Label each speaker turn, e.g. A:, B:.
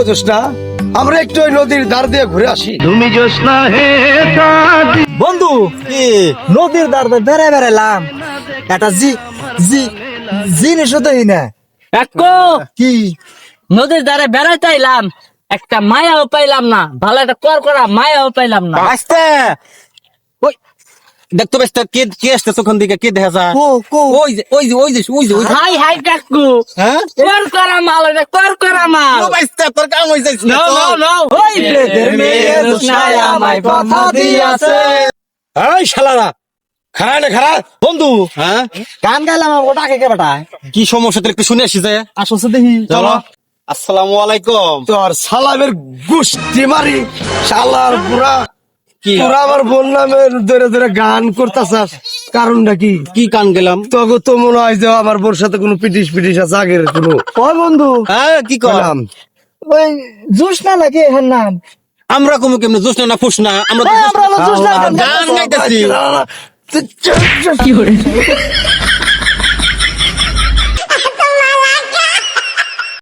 A: বুঝোস না আমরা একটু ওই নদীর ধার দিয়ে ঘুরে আসি।
B: বন্ধু
C: কি
B: নদীর ধার দিয়ে বেড়ে বেড়ালাম একটা জি জি জিনিস তো না। কি?
D: নদীর ধারে বেড়াইতে আইলাম একটা মায়াও পাইলাম না ভালো একটা কর করা মায়াও পাইলাম না।
C: আসতে! ওই দেখতো বেশ কে কে আসতে দিকে? কে দেখা যায় ওই যে ওই যে ওই যে ওই যে
D: হাই হাই কাকু।
C: হ্যাঁ?
D: কর করা মাল এটা কর করা মাল।
C: ও তোর কাম হই যাইছে
D: No, no, no.
B: ওই মেয়ে আমায় কথা দিয়াছে।
A: এই শালারা। খারা না খারা
C: বন্ধু। হ্যাঁ?
B: গান গাইলাম ওটা কে কে বেটায়
C: কি সমস্যা তোর একটু শুনে আসি যায়
B: আসছে দেখি।
C: চলো। আসসালামু আলাইকুম।
A: তোর সালামের গুষ্টি মারি শালার পুরা তোরা আমার বললামের ধরে ধরে গান করতেছাস কারণটা কি
C: কি কান গেলাম
A: তো মনে হয় যে আমার বোর সাথে কোনো পিটিশ পিটিশ আছে আগের কোনো
B: ওই বন্ধু
C: হ্যাঁ কি কর
A: নাম
B: ওই জুস না নাম
C: আমরা কমু কেমনে জোস না ফুস না আমরা তো
B: আমরা জুস না
C: গান গাইতেছি
A: কি